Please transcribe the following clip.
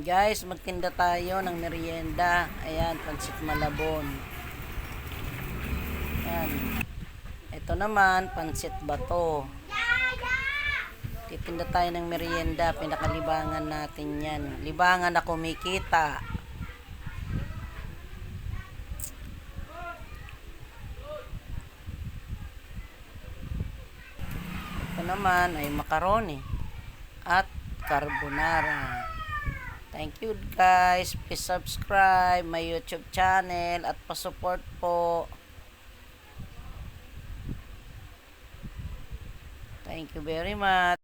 guys, magtinda tayo ng merienda. Ayan, pansit malabon. Ayan. Ito naman, pansit bato. Titinda tayo ng merienda. Pinakalibangan natin yan. Libangan na kumikita. Ito naman ay macaroni at carbonara. Thank you guys. Please subscribe my YouTube channel at pa-support po. Thank you very much.